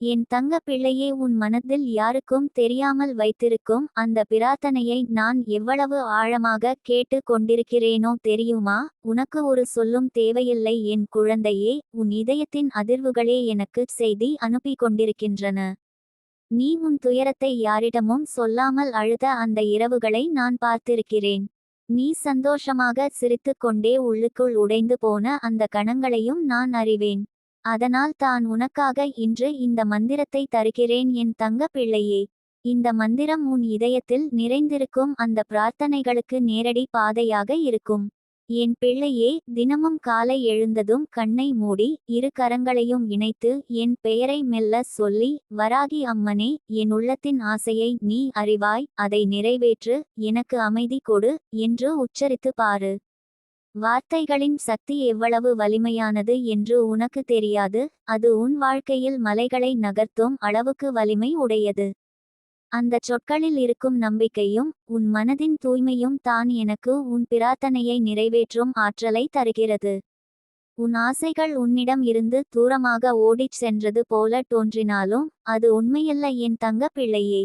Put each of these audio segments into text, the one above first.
என் தங்க பிள்ளையே உன் மனதில் யாருக்கும் தெரியாமல் வைத்திருக்கும் அந்த பிரார்த்தனையை நான் எவ்வளவு ஆழமாக கேட்டு கொண்டிருக்கிறேனோ தெரியுமா? உனக்கு ஒரு சொல்லும் தேவையில்லை. என் குழந்தையே உன் இதயத்தின் அதிர்வுகளே எனக்கு செய்தி அனுப்பி கொண்டிருக்கின்றன நீ உன் துயரத்தை யாரிடமும் சொல்லாமல் அழுத அந்த இரவுகளை நான் பார்த்திருக்கிறேன். நீ சந்தோஷமாக சிரித்துக் கொண்டே உள்ளுக்குள் உடைந்து போன அந்த கணங்களையும் நான் அறிவேன். அதனால் தான் உனக்காக இன்று இந்த மந்திரத்தை தருகிறேன் என் தங்க பிள்ளையே. இந்த மந்திரம் உன் இதயத்தில் நிறைந்திருக்கும் அந்த பிரார்த்தனைகளுக்கு நேரடி பாதையாக இருக்கும். என் பிள்ளையே தினமும் காலை எழுந்ததும் கண்ணை மூடி இரு கரங்களையும் இணைத்து என் பெயரை மெல்ல சொல்லி வராகி அம்மனே என் உள்ளத்தின் ஆசையை நீ அறிவாய் அதை நிறைவேற்று எனக்கு அமைதி கொடு என்று உச்சரித்து பாரு. வார்த்தைகளின் சக்தி எவ்வளவு வலிமையானது என்று உனக்கு தெரியாது அது உன் வாழ்க்கையில் மலைகளை நகர்த்தும் அளவுக்கு வலிமை உடையது. அந்த சொற்களில் இருக்கும் நம்பிக்கையும் உன் மனதின் தூய்மையும் தான் எனக்கு உன் பிரார்த்தனையை நிறைவேற்றும் ஆற்றலை தருகிறது. உன் ஆசைகள் உன்னிடம் இருந்து தூரமாக ஓடிச் சென்றது போல தோன்றினாலும் அது உண்மையல்ல என் தங்க பிள்ளையே.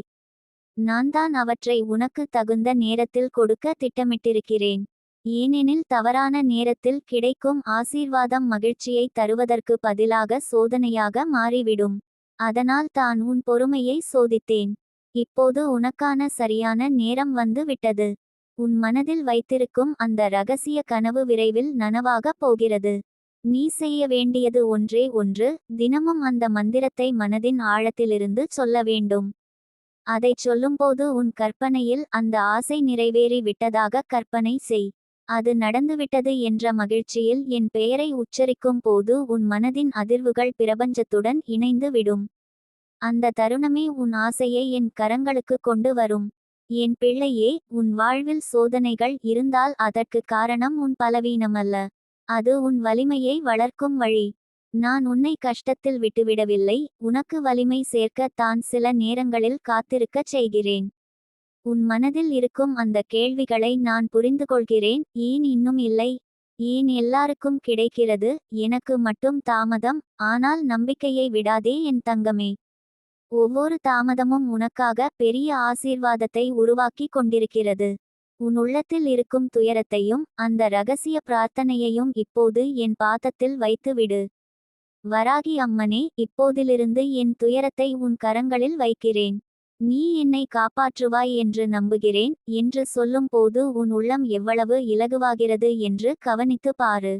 நான் தான் அவற்றை உனக்கு தகுந்த நேரத்தில் கொடுக்க திட்டமிட்டிருக்கிறேன். ஏனெனில் தவறான நேரத்தில் கிடைக்கும் ஆசீர்வாதம் மகிழ்ச்சியை தருவதற்கு பதிலாக சோதனையாக மாறிவிடும். அதனால் தான் உன் பொறுமையை சோதித்தேன். இப்போது உனக்கான சரியான நேரம் வந்து விட்டது. உன் மனதில் வைத்திருக்கும் அந்த ரகசிய கனவு விரைவில் நனவாகப் போகிறது. நீ செய்ய வேண்டியது ஒன்றே ஒன்று தினமும் அந்த மந்திரத்தை மனதின் ஆழத்திலிருந்து சொல்ல வேண்டும். அதைச் சொல்லும்போது உன் கற்பனையில் அந்த ஆசை நிறைவேறி விட்டதாக கற்பனை செய். அது நடந்துவிட்டது என்ற மகிழ்ச்சியில் என் பெயரை உச்சரிக்கும் போது உன் மனதின் அதிர்வுகள் பிரபஞ்சத்துடன் இணைந்து விடும். அந்த தருணமே உன் ஆசையை என் கரங்களுக்கு கொண்டு வரும். என் பிள்ளையே உன் வாழ்வில் சோதனைகள் இருந்தால் அதற்கு காரணம் உன் பலவீனமல்ல. அது உன் வலிமையை வளர்க்கும் வழி. நான் உன்னை கஷ்டத்தில் விட்டுவிடவில்லை உனக்கு வலிமை சேர்க்க தான் சில நேரங்களில் காத்திருக்கச் செய்கிறேன். உன் மனதில் இருக்கும் அந்த கேள்விகளை நான் புரிந்து கொள்கிறேன் ஏன் இன்னும் இல்லை? ஏன் எல்லாருக்கும் கிடைக்கிறது? எனக்கு மட்டும் தாமதம் ஆனால் நம்பிக்கையை விடாதே என் தங்கமே. ஒவ்வொரு தாமதமும் உனக்காக பெரிய ஆசீர்வாதத்தை உருவாக்கி கொண்டிருக்கிறது. உன் உள்ளத்தில் இருக்கும் துயரத்தையும் அந்த ரகசிய பிரார்த்தனையையும் இப்போது என் பாதத்தில் வைத்து விடு வராகி அம்மனே இப்போதிலிருந்து என் துயரத்தை உன் கரங்களில் வைக்கிறேன். நீ என்னை காப்பாற்றுவாய் என்று நம்புகிறேன் என்று சொல்லும்போது உன் உள்ளம் எவ்வளவு இலகுவாகிறது என்று கவனித்து பாரு.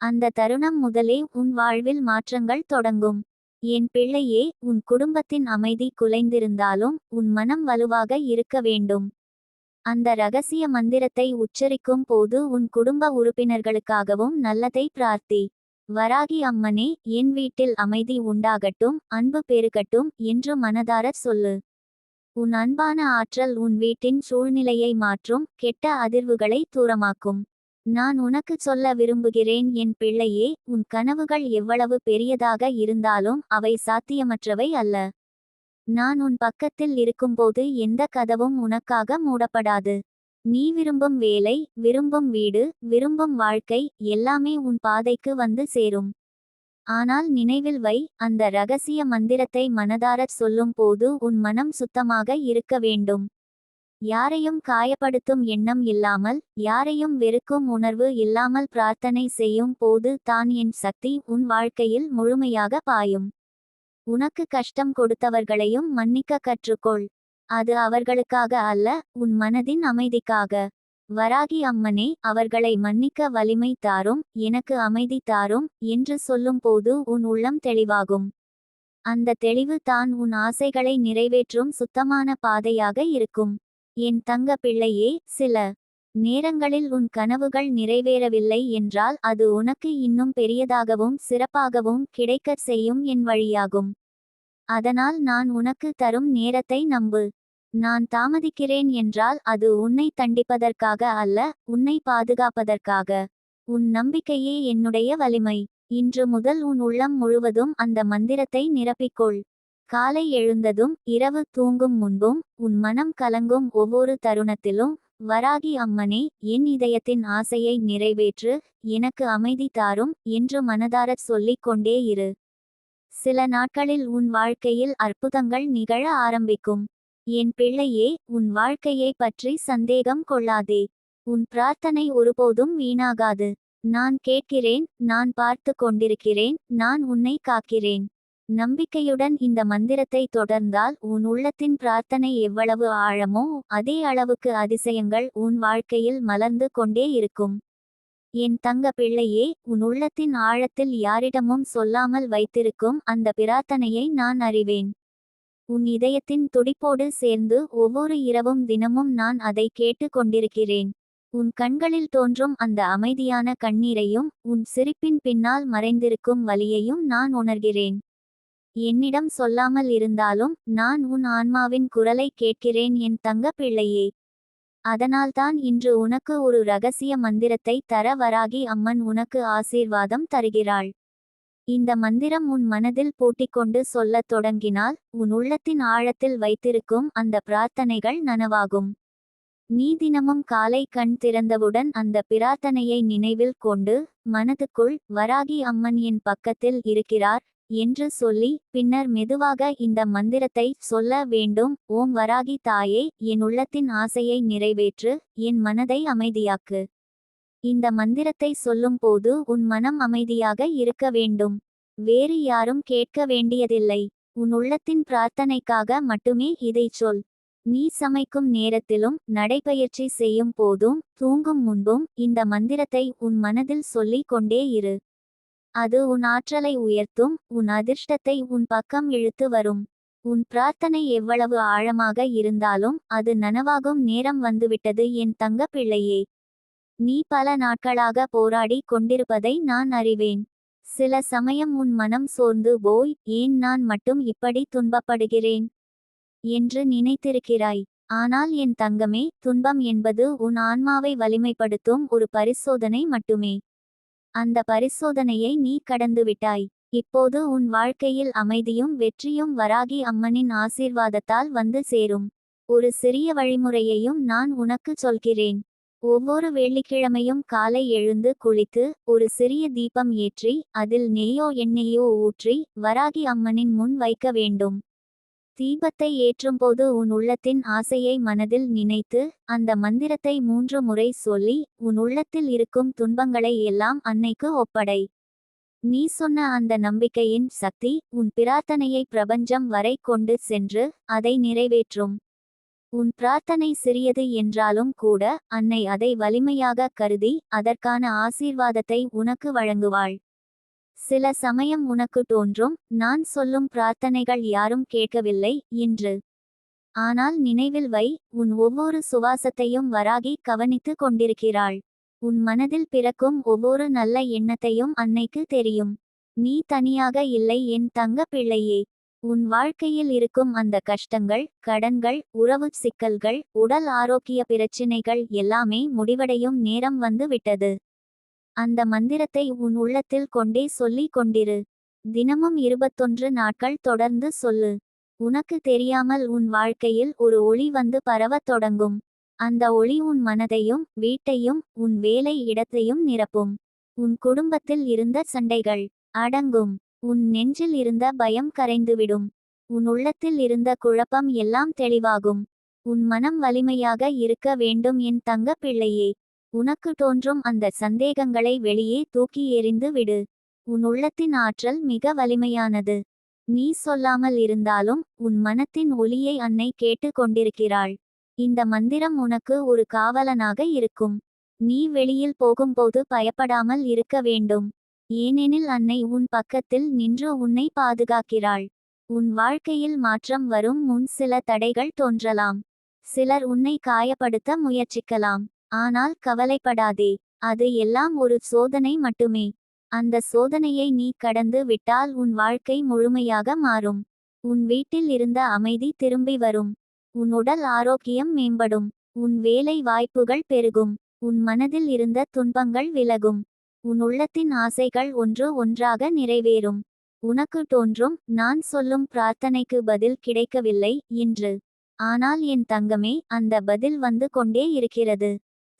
அந்த தருணம் முதலே உன் வாழ்வில் மாற்றங்கள் தொடங்கும். என் பிள்ளையே உன் குடும்பத்தின் அமைதி குலைந்திருந்தாலும் உன் மனம் வலுவாக இருக்க வேண்டும். அந்த ரகசிய மந்திரத்தை உச்சரிக்கும் போது உன் குடும்ப உறுப்பினர்களுக்காகவும் நல்லதை பிரார்த்தி. வராகி அம்மனே என் வீட்டில் அமைதி உண்டாகட்டும் அன்பு பெருகட்டும் என்று மனதாரர் சொல்லு. உன் அன்பான ஆற்றல் உன் வீட்டின் சூழ்நிலையை மாற்றும் கெட்ட அதிர்வுகளை தூரமாக்கும். நான் உனக்கு சொல்ல விரும்புகிறேன் என் பிள்ளையே உன் கனவுகள் எவ்வளவு பெரியதாக இருந்தாலும் அவை சாத்தியமற்றவை அல்ல. நான் உன் பக்கத்தில் இருக்கும்போது எந்த கதவும் உனக்காக மூடப்படாது. நீ விரும்பும் வேலை விரும்பும் வீடு விரும்பும் வாழ்க்கை எல்லாமே உன் பாதைக்கு வந்து சேரும். ஆனால் நினைவில் வை அந்த ரகசிய மந்திரத்தை மனதாரச் சொல்லும் போது உன் மனம் சுத்தமாக இருக்க வேண்டும். யாரையும் காயப்படுத்தும் எண்ணம் இல்லாமல் யாரையும் வெறுக்கும் உணர்வு இல்லாமல் பிரார்த்தனை செய்யும் போது தான் என் சக்தி உன் வாழ்க்கையில் முழுமையாக பாயும். உனக்கு கஷ்டம் கொடுத்தவர்களையும் மன்னிக்க கற்றுக்கொள். அது அவர்களுக்காக அல்ல உன் மனதின் அமைதிக்காக. வராகி அம்மனே அவர்களை மன்னிக்க வலிமை தாரும் எனக்கு அமைதி தாரும் என்று சொல்லும்போது உன் உள்ளம் தெளிவாகும். அந்த தெளிவு தான் உன் ஆசைகளை நிறைவேற்றும் சுத்தமான பாதையாக இருக்கும். என் தங்க பிள்ளையே சில நேரங்களில் உன் கனவுகள் நிறைவேறவில்லை என்றால் அது உனக்கு இன்னும் பெரியதாகவும் சிறப்பாகவும் கிடைக்கச் செய்யும் என் வழியாகும். அதனால் நான் உனக்கு தரும் நேரத்தை நம்பு. நான் தாமதிக்கிறேன் என்றால் அது உன்னை தண்டிப்பதற்காக அல்ல உன்னை பாதுகாப்பதற்காக. உன் நம்பிக்கையே என்னுடைய வலிமை. இன்று முதல் உன் உள்ளம் முழுவதும் அந்த மந்திரத்தை நிரப்பிக்கொள். காலை எழுந்ததும் இரவு தூங்கும் முன்பும் உன் மனம் கலங்கும் ஒவ்வொரு தருணத்திலும் வராகி அம்மனே என் இதயத்தின் ஆசையை நிறைவேற்று எனக்கு அமைதி தாரும் என்று மனதாரச் சொல்லிக் கொண்டே இரு. சில நாட்களில் உன் வாழ்க்கையில் அற்புதங்கள் நிகழ ஆரம்பிக்கும். என் பிள்ளையே உன் வாழ்க்கையை பற்றி சந்தேகம் கொள்ளாதே. உன் பிரார்த்தனை ஒருபோதும் வீணாகாது. நான் கேட்கிறேன் நான் பார்த்து கொண்டிருக்கிறேன் நான் உன்னை காக்கிறேன். நம்பிக்கையுடன் இந்த மந்திரத்தை தொடர்ந்தால் உன் உள்ளத்தின் பிரார்த்தனை எவ்வளவு ஆழமோ அதே அளவுக்கு அதிசயங்கள் உன் வாழ்க்கையில் மலர்ந்து கொண்டே இருக்கும். என் தங்க பிள்ளையே உன் உள்ளத்தின் ஆழத்தில் யாரிடமும் சொல்லாமல் வைத்திருக்கும் அந்த பிரார்த்தனையை நான் அறிவேன். உன் இதயத்தின் துடிப்போடு சேர்ந்து ஒவ்வொரு இரவும் தினமும் நான் அதை கேட்டு கொண்டிருக்கிறேன். உன் கண்களில் தோன்றும் அந்த அமைதியான கண்ணீரையும் உன் சிரிப்பின் பின்னால் மறைந்திருக்கும் வலியையும் நான் உணர்கிறேன். என்னிடம் சொல்லாமல் இருந்தாலும் நான் உன் ஆன்மாவின் குரலை கேட்கிறேன் என் தங்க பிள்ளையே. அதனால்தான் இன்று உனக்கு ஒரு ரகசிய மந்திரத்தை தர வராகி அம்மன் உனக்கு ஆசீர்வாதம் தருகிறாள். இந்த மந்திரம் உன் மனதில் பூட்டிக்கொண்டு சொல்லத் தொடங்கினால் உன் உள்ளத்தின் ஆழத்தில் வைத்திருக்கும் அந்த பிரார்த்தனைகள் நனவாகும். நீ தினமும் காலை கண் திறந்தவுடன் அந்த பிரார்த்தனையை நினைவில் கொண்டு மனதுக்குள் வராகி அம்மன் என் பக்கத்தில் இருக்கிறார் என்று சொல்லி பின்னர் மெதுவாக இந்த மந்திரத்தை சொல்ல வேண்டும் ஓம் வராகி தாயே என் உள்ளத்தின் ஆசையை நிறைவேற்று என் மனதை அமைதியாக்கு. இந்த மந்திரத்தை சொல்லும்போது உன் மனம் அமைதியாக இருக்க வேண்டும். வேறு யாரும் கேட்க வேண்டியதில்லை. உன் உள்ளத்தின் பிரார்த்தனைக்காக மட்டுமே இதைச் சொல். நீ சமைக்கும் நேரத்திலும் நடைபயிற்சி செய்யும் போதும் தூங்கும் முன்பும் இந்த மந்திரத்தை உன் மனதில் சொல்லிக் கொண்டே இரு. அது உன் ஆற்றலை உயர்த்தும் உன் அதிர்ஷ்டத்தை உன் பக்கம் இழுத்து வரும். உன் பிரார்த்தனை எவ்வளவு ஆழமாக இருந்தாலும் அது நனவாகும் நேரம் வந்துவிட்டது என் தங்க பிள்ளையே நீ பல நாட்களாக போராடி கொண்டிருப்பதை நான் அறிவேன். சில சமயம் உன் மனம் சோர்ந்து போய் ஏன் நான் மட்டும் இப்படி துன்பப்படுகிறேன்? என்று நினைத்திருக்கிறாய். ஆனால் என் தங்கமே துன்பம் என்பது உன் ஆன்மாவை வலிமைப்படுத்தும் ஒரு பரிசோதனை மட்டுமே. அந்த பரிசோதனையை நீ கடந்துவிட்டாய். இப்போது உன் வாழ்க்கையில் அமைதியும் வெற்றியும் வராகி அம்மனின் ஆசீர்வாதத்தால் வந்து சேரும். ஒரு சிறிய வழிமுறையையும் நான் உனக்கு சொல்கிறேன். ஒவ்வொரு வெள்ளிக்கிழமையும் காலை எழுந்து குளித்து ஒரு சிறிய தீபம் ஏற்றி அதில் நெய்யோ எண்ணெயோ ஊற்றி வராகி அம்மனின் முன் வைக்க வேண்டும். தீபத்தை ஏற்றும்போது உன் உள்ளத்தின் ஆசையை மனதில் நினைத்து அந்த மந்திரத்தை மூன்று முறை சொல்லி உன் உள்ளத்தில் இருக்கும் துன்பங்களை எல்லாம் அன்னைக்கு ஒப்படை. நீ சொன்ன அந்த நம்பிக்கையின் சக்தி உன் பிரார்த்தனையை பிரபஞ்சம் வரை கொண்டு சென்று அதை நிறைவேற்றும். உன் பிரார்த்தனை சிறியது என்றாலும் கூட அன்னை அதை வலிமையாக கருதி அதற்கான ஆசீர்வாதத்தை உனக்கு வழங்குவாள். சில சமயம் உனக்கு தோன்றும் நான் சொல்லும் பிரார்த்தனைகள் யாரும் கேட்கவில்லை என்று ஆனால் நினைவில் வை உன் ஒவ்வொரு சுவாசத்தையும் வராகி கவனித்து கொண்டிருக்கிறாள். உன் மனதில் பிறக்கும் ஒவ்வொரு நல்ல எண்ணத்தையும் அன்னைக்கு தெரியும். நீ தனியாக இல்லை என் தங்க பிள்ளையே. உன் வாழ்க்கையில் இருக்கும் அந்த கஷ்டங்கள் கடன்கள் உறவு சிக்கல்கள் உடல் ஆரோக்கிய பிரச்சினைகள் எல்லாமே முடிவடையும் நேரம் வந்து விட்டது. அந்த மந்திரத்தை உன் உள்ளத்தில் கொண்டே சொல்லிக் கொண்டிரு. தினமும் இருபத்தொன்று நாட்கள் தொடர்ந்து சொல்லு. உனக்கு தெரியாமல் உன் வாழ்க்கையில் ஒரு ஒளி வந்து பரவத் தொடங்கும். அந்த ஒளி உன் மனதையும் வீட்டையும் உன் வேலை இடத்தையும் நிரப்பும். உன் குடும்பத்தில் இருந்த சண்டைகள் அடங்கும். உன் நெஞ்சில் இருந்த பயம் கரைந்துவிடும். உன் உள்ளத்தில் இருந்த குழப்பம் எல்லாம் தெளிவாகும். உன் மனம் வலிமையாக இருக்க வேண்டும் என் தங்க பிள்ளையே. உனக்கு தோன்றும் அந்த சந்தேகங்களை வெளியே தூக்கி எறிந்து விடு. உன் உள்ளத்தின் ஆற்றல் மிக வலிமையானது. நீ சொல்லாமல் இருந்தாலும் உன் மனத்தின் ஒளியை அன்னை கேட்டு கொண்டிருக்கிறாள். இந்த மந்திரம் உனக்கு ஒரு காவலனாக இருக்கும். நீ வெளியில் போகும்போது பயப்படாமல் இருக்க வேண்டும். ஏனெனில் அன்னை உன் பக்கத்தில் நின்று உன்னை பாதுகாக்கிறாள். உன் வாழ்க்கையில் மாற்றம் வரும் முன் சில தடைகள் தோன்றலாம். சிலர் உன்னை காயப்படுத்த முயற்சிக்கலாம். ஆனால் கவலைப்படாதே அது எல்லாம் ஒரு சோதனை மட்டுமே. அந்த சோதனையை நீ கடந்து விட்டால் உன் வாழ்க்கை முழுமையாக மாறும். உன் வீட்டில் இருந்த அமைதி திரும்பி வரும். உன் உடல் ஆரோக்கியம் மேம்படும். உன் வேலை வாய்ப்புகள் பெருகும். உன் மனதில் இருந்த துன்பங்கள் விலகும். உன் உள்ளத்தின் ஆசைகள் ஒன்று ஒன்றாக நிறைவேறும். உனக்கு தோன்றும் நான் சொல்லும் பிரார்த்தனைக்கு பதில் கிடைக்கவில்லை என்று ஆனால் என் தங்கமே அந்த பதில் வந்து கொண்டே இருக்கிறது.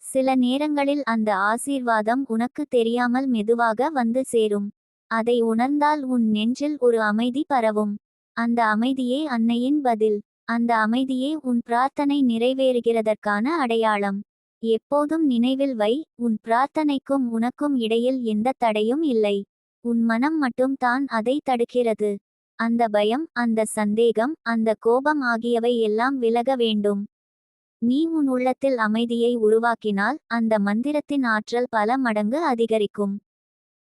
சில நேரங்களில் அந்த ஆசீர்வாதம் உனக்கு தெரியாமல் மெதுவாக வந்து சேரும். அதை உணர்ந்தால் உன் நெஞ்சில் ஒரு அமைதி பரவும். அந்த அமைதியே அன்னையின் பதில். அந்த அமைதியே உன் பிரார்த்தனை நிறைவேறுகிறதற்கான அடையாளம். எப்போதும் நினைவில் வை உன் பிரார்த்தனைக்கும் உனக்கும் இடையில் எந்த தடையும் இல்லை. உன் மனம் மட்டும் தான் அதை தடுக்கிறது. அந்த பயம் அந்த சந்தேகம் அந்த கோபம் ஆகியவை எல்லாம் விலக வேண்டும். நீ உன் உள்ளத்தில் அமைதியை உருவாக்கினால் அந்த மந்திரத்தின் ஆற்றல் பல மடங்கு அதிகரிக்கும்.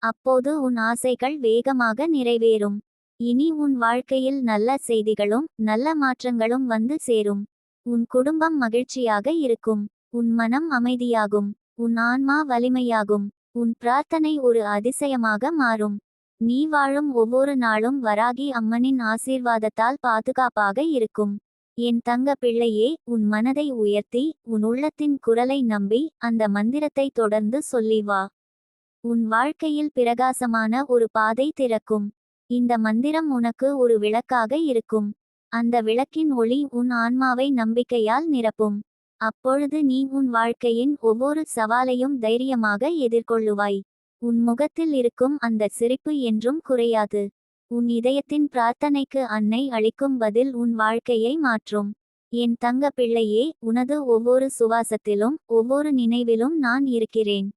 அப்போது உன் ஆசைகள் வேகமாக நிறைவேறும். இனி உன் வாழ்க்கையில் நல்ல செய்திகளும் நல்ல மாற்றங்களும் வந்து சேரும். உன் குடும்பம் மகிழ்ச்சியாக இருக்கும். உன் மனம் அமைதியாகும் உன் ஆன்மா வலிமையாகும் உன் பிரார்த்தனை ஒரு அதிசயமாக மாறும். நீ வாழும் ஒவ்வொரு நாளும் வராகி அம்மனின் ஆசீர்வாதத்தால் பாதுகாப்பாக இருக்கும். என் தங்க பிள்ளையே உன் மனதை உயர்த்தி உன் உள்ளத்தின் குரலை நம்பி அந்த மந்திரத்தை தொடர்ந்து சொல்லி வா. உன் வாழ்க்கையில் பிரகாசமான ஒரு பாதை திறக்கும். இந்த மந்திரம் உனக்கு ஒரு விளக்காக இருக்கும். அந்த விளக்கின் ஒளி உன் ஆன்மாவை நம்பிக்கையால் நிரப்பும். அப்பொழுது நீ உன் வாழ்க்கையின் ஒவ்வொரு சவாலையும் தைரியமாக எதிர்கொள்ளுவாய். உன் முகத்தில் இருக்கும் அந்த சிரிப்பு என்றும் குறையாது. உன் இதயத்தின் பிரார்த்தனைக்கு அன்னை அளிக்கும் பதில் உன் வாழ்க்கையை மாற்றும். என் தங்க பிள்ளையே உனது ஒவ்வொரு சுவாசத்திலும் ஒவ்வொரு நினைவிலும் நான் இருக்கிறேன்.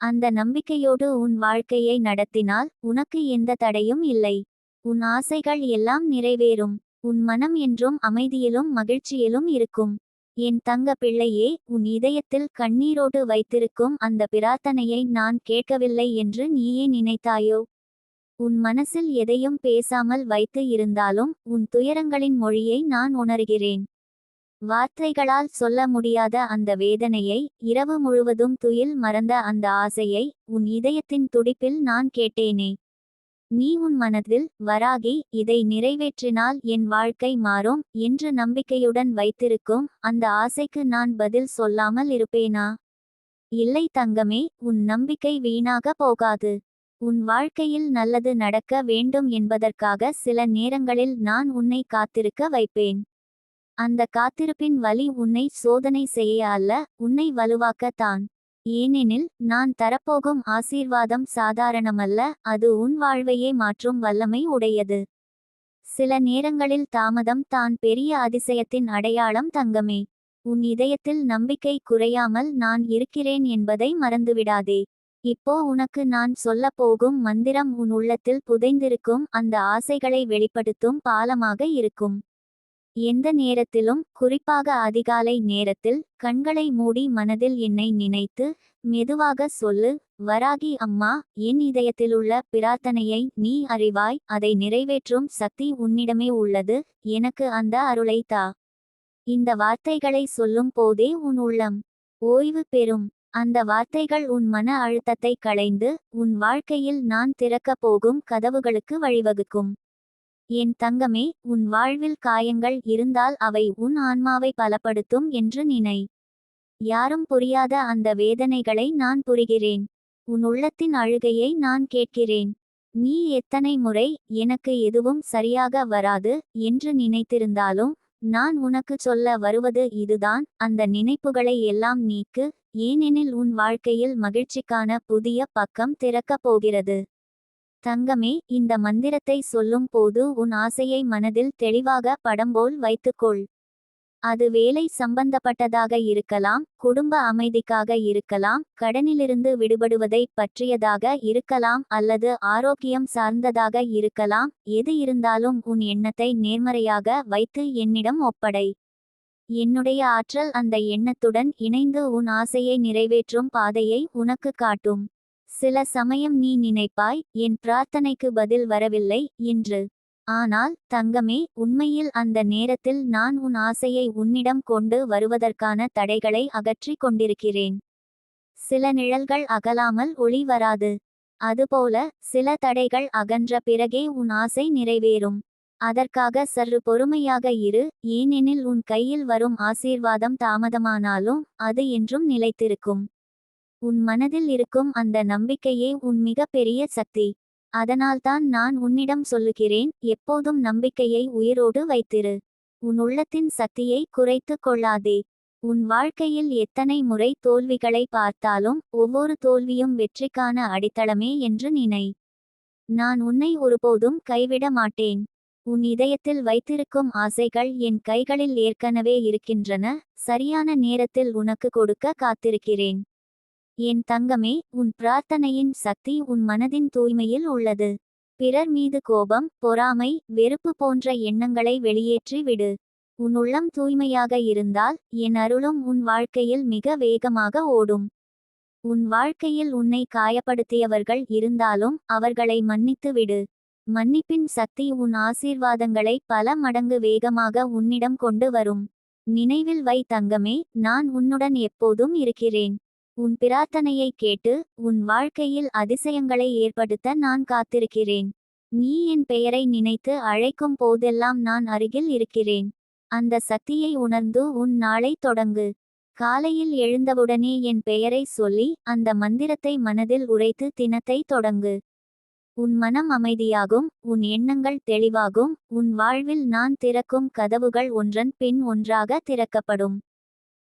அந்த நம்பிக்கையோடு உன் வாழ்க்கையை நடத்தினால் உனக்கு எந்த தடையும் இல்லை. உன் ஆசைகள் எல்லாம் நிறைவேறும். உன் மனம் என்றும் அமைதியிலும் மகிழ்ச்சியிலும் இருக்கும். என் தங்க பிள்ளையே உன் இதயத்தில் கண்ணீரோடு வைத்திருக்கும் அந்த பிரார்த்தனையை நான் கேட்கவில்லை என்று நீயே நினைத்தாயோ? உன் மனசில் எதையும் பேசாமல் வைத்து இருந்தாலும் உன் துயரங்களின் மொழியை நான் உணர்கிறேன். வார்த்தைகளால் சொல்ல முடியாத அந்த வேதனையை இரவு முழுவதும் துயில் மறந்த அந்த ஆசையை உன் இதயத்தின் துடிப்பில் நான் கேட்டேனே. நீ உன் மனதில் வராகி இதை நிறைவேற்றினால் என் வாழ்க்கை மாறும் என்று நம்பிக்கையுடன் வைத்திருக்கும் அந்த ஆசைக்கு நான் பதில் சொல்லாமல் இருப்பேனா? இல்லை தங்கமே உன் நம்பிக்கை வீணாக போகாது. உன் வாழ்க்கையில் நல்லது நடக்க வேண்டும் என்பதற்காக சில நேரங்களில் நான் உன்னை காத்திருக்க வைப்பேன். அந்த காத்திருப்பின் வலி உன்னை சோதனை செய்ய அல்ல உன்னை வலுவாக்கத்தான். ஏனெனில் நான் தரப்போகும் ஆசீர்வாதம் சாதாரணமல்ல அது உன் வாழ்வையே மாற்றும் வல்லமை உடையது. சில நேரங்களில் தாமதம் தான் பெரிய அதிசயத்தின் அடையாளம் தங்கமே. உன் இதயத்தில் நம்பிக்கை குறையாமல் நான் இருக்கிறேன் என்பதை மறந்துவிடாதே. இப்போ உனக்கு நான் சொல்ல போகும் மந்திரம் உன் உள்ளத்தில் புதைந்திருக்கும் அந்த ஆசைகளை வெளிப்படுத்தும் பாலமாக இருக்கும். எந்த நேரத்திலும் குறிப்பாக அதிகாலை நேரத்தில் கண்களை மூடி மனதில் என்னை நினைத்து மெதுவாக சொல்லு வராகி அம்மா என் இதயத்திலுள்ள பிரார்த்தனையை நீ அறிவாய் அதை நிறைவேற்றும் சக்தி உன்னிடமே உள்ளது எனக்கு அந்த அருளை தா. இந்த வார்த்தைகளை சொல்லும் போதே உன் உள்ளம் ஓய்வு பெறும். அந்த வார்த்தைகள் உன் மன அழுத்தத்தை களைந்து உன் வாழ்க்கையில் நான் திறக்கப் போகும் கதவுகளுக்கு வழிவகுக்கும். என் தங்கமே உன் வாழ்வில் காயங்கள் இருந்தால் அவை உன் ஆன்மாவை பலப்படுத்தும் என்று நினை. யாரும் புரியாத அந்த வேதனைகளை நான் புரிகிறேன். உன் உள்ளத்தின் அழுகையை நான் கேட்கிறேன். நீ எத்தனை முறை எனக்கு எதுவும் சரியாக வராது என்று நினைத்திருந்தாலும் நான் உனக்கு சொல்ல வருவது இதுதான் அந்த நினைப்புகளை எல்லாம் நீக்கு ஏனெனில் உன் வாழ்க்கையில் மகிழ்ச்சிக்கான புதிய பக்கம் திறக்கப் போகிறது. தங்கமே இந்த மந்திரத்தை சொல்லும் போது உன் ஆசையை மனதில் தெளிவாக படம்போல் வைத்துக்கொள். அது வேலை சம்பந்தப்பட்டதாக இருக்கலாம் குடும்ப அமைதிக்காக இருக்கலாம் கடனிலிருந்து விடுபடுவதை பற்றியதாக இருக்கலாம் அல்லது ஆரோக்கியம் சார்ந்ததாக இருக்கலாம் எது இருந்தாலும் உன் எண்ணத்தை நேர்மறையாக வைத்து என்னிடம் ஒப்படை. என்னுடைய ஆற்றல் அந்த எண்ணத்துடன் இணைந்து உன் ஆசையை நிறைவேற்றும் பாதையை உனக்கு காட்டும். சில சமயம் நீ நினைப்பாய் என் பிரார்த்தனைக்கு பதில் வரவில்லை என்று. ஆனால் தங்கமே உண்மையில் அந்த நேரத்தில் நான் உன் ஆசையை உன்னிடம் கொண்டு வருவதற்கான தடைகளை அகற்றிக் கொண்டிருக்கிறேன். சில நிழல்கள் அகலாமல் ஒளி வராது. அதுபோல சில தடைகள் அகன்ற பிறகே உன் ஆசை நிறைவேறும். அதற்காக சற்று பொறுமையாக இரு ஏனெனில் உன் கையில் வரும் ஆசீர்வாதம் தாமதமானாலும் அது என்றும் நிலைத்திருக்கும். உன் மனதில் இருக்கும் அந்த நம்பிக்கையே உன் மிக பெரிய சக்தி. அதனால்தான் நான் உன்னிடம் சொல்லுகிறேன் எப்போதும் நம்பிக்கையை உயிரோடு வைத்திரு. உன் உள்ளத்தின் சக்தியை குறைத்து கொள்ளாதே. உன் வாழ்க்கையில் எத்தனை முறை தோல்விகளை பார்த்தாலும் ஒவ்வொரு தோல்வியும் வெற்றிக்கான அடித்தளமே என்று நினை. நான் உன்னை ஒருபோதும் கைவிட மாட்டேன். உன் இதயத்தில் வைத்திருக்கும் ஆசைகள் என் கைகளில் ஏற்கனவே இருக்கின்றன சரியான நேரத்தில் உனக்கு கொடுக்க காத்திருக்கிறேன். என் தங்கமே உன் பிரார்த்தனையின் சக்தி உன் மனதின் தூய்மையில் உள்ளது. பிறர் மீது கோபம் பொறாமை வெறுப்பு போன்ற எண்ணங்களை வெளியேற்றி விடு. உன் உள்ளம் தூய்மையாக இருந்தால் என் அருளும் உன் வாழ்க்கையில் மிக வேகமாக ஓடும். உன் வாழ்க்கையில் உன்னை காயப்படுத்தியவர்கள் இருந்தாலும் அவர்களை மன்னித்து விடு. மன்னிப்பின் சக்தி உன் ஆசீர்வாதங்களை பல மடங்கு வேகமாக உன்னிடம் கொண்டு வரும். நினைவில் வை தங்கமே நான் உன்னுடன் எப்போதும் இருக்கிறேன். உன் பிரார்த்தனையை கேட்டு உன் வாழ்க்கையில் அதிசயங்களை ஏற்படுத்த நான் காத்திருக்கிறேன். நீ என் பெயரை நினைத்து அழைக்கும் போதெல்லாம் நான் அருகில் இருக்கிறேன். அந்த சக்தியை உணர்ந்து உன் நாளை தொடங்கு. காலையில் எழுந்தவுடனே என் பெயரை சொல்லி அந்த மந்திரத்தை மனதில் உரைத்து தினத்தை தொடங்கு. உன் மனம் அமைதியாகும் உன் எண்ணங்கள் தெளிவாகும் உன் வாழ்வில் நான் திறக்கும் கதவுகள் ஒன்றன் பின் ஒன்றாக திறக்கப்படும்.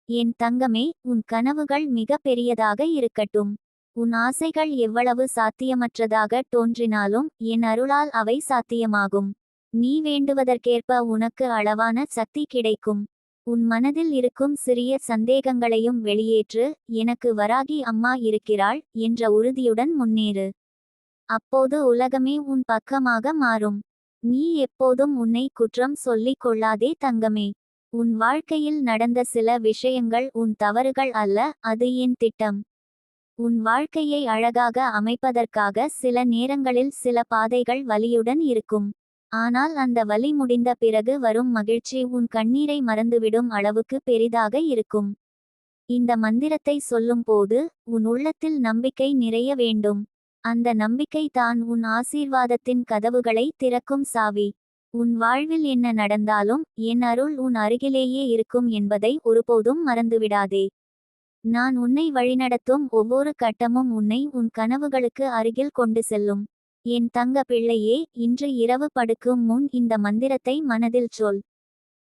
என் தங்கமே உன் கனவுகள் மிக பெரியதாக இருக்கட்டும். உன் ஆசைகள் எவ்வளவு சாத்தியமற்றதாக தோன்றினாலும் என் அருளால் அவை சாத்தியமாகும். நீ வேண்டுவதற்கேற்ப உனக்கு அளவான சக்தி கிடைக்கும். உன் மனதில் இருக்கும் சிறிய சந்தேகங்களையும் வெளியேற்று எனக்கு வராகி அம்மா இருக்கிறாள் என்ற உறுதியுடன் முன்னேறு. அப்போது உலகமே உன் பக்கமாக மாறும். நீ எப்போதும் உன்னை குற்றம் சொல்லிக் கொள்ளாதே தங்கமே. உன் வாழ்க்கையில் நடந்த சில விஷயங்கள் உன் தவறுகள் அல்ல அது என் திட்டம்? உன் வாழ்க்கையை அழகாக அமைப்பதற்காக சில நேரங்களில் சில பாதைகள் வலியுடன் இருக்கும். ஆனால் அந்த வலி முடிந்த பிறகு வரும் மகிழ்ச்சி உன் கண்ணீரை மறந்துவிடும் அளவுக்கு பெரிதாக இருக்கும். இந்த மந்திரத்தை சொல்லும் போது உன் உள்ளத்தில் நம்பிக்கை நிறைய வேண்டும். அந்த நம்பிக்கை தான் உன் ஆசீர்வாதத்தின் கதவுகளை திறக்கும் சாவி. உன் வாழ்வில் என்ன நடந்தாலும் என் அருள் உன் அருகிலேயே இருக்கும் என்பதை ஒருபோதும் மறந்துவிடாதே. நான் உன்னை வழிநடத்தும் ஒவ்வொரு கட்டமும் உன்னை உன் கனவுகளுக்கு அருகில் கொண்டு செல்லும். என் தங்க பிள்ளையே இன்று இரவு படுக்கும் முன் இந்த மந்திரத்தை மனதில் சொல்.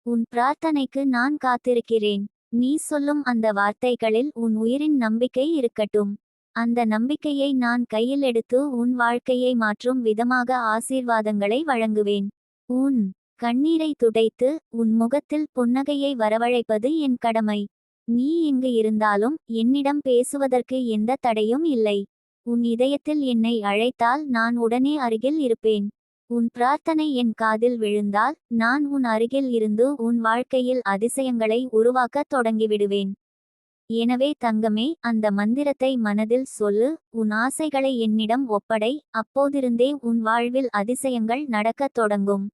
உன் பிரார்த்தனைக்கு நான் காத்திருக்கிறேன். நீ சொல்லும் அந்த வார்த்தைகளில் உன் உயிரின் நம்பிக்கை இருக்கட்டும். அந்த நம்பிக்கையை நான் கையில் எடுத்து உன் வாழ்க்கையை மாற்றும் விதமாக ஆசீர்வாதங்களை வழங்குவேன். உன் கண்ணீரை துடைத்து உன் முகத்தில் புன்னகையை வரவழைப்பது என் கடமை. நீ இங்கு இருந்தாலும் என்னிடம் பேசுவதற்கு எந்த தடையும் இல்லை. உன் இதயத்தில் என்னை அழைத்தால் நான் உடனே அருகில் இருப்பேன். உன் பிரார்த்தனை என் காதில் விழுந்தால் நான் உன் அருகில் இருந்து உன் வாழ்க்கையில் அதிசயங்களை உருவாக்கத் தொடங்கிவிடுவேன். எனவே தங்கமே அந்த மந்திரத்தை மனதில் சொல்லு உன் ஆசைகளை என்னிடம் ஒப்படை அப்போதிருந்தே உன் வாழ்வில் அதிசயங்கள் நடக்கத் தொடங்கும்.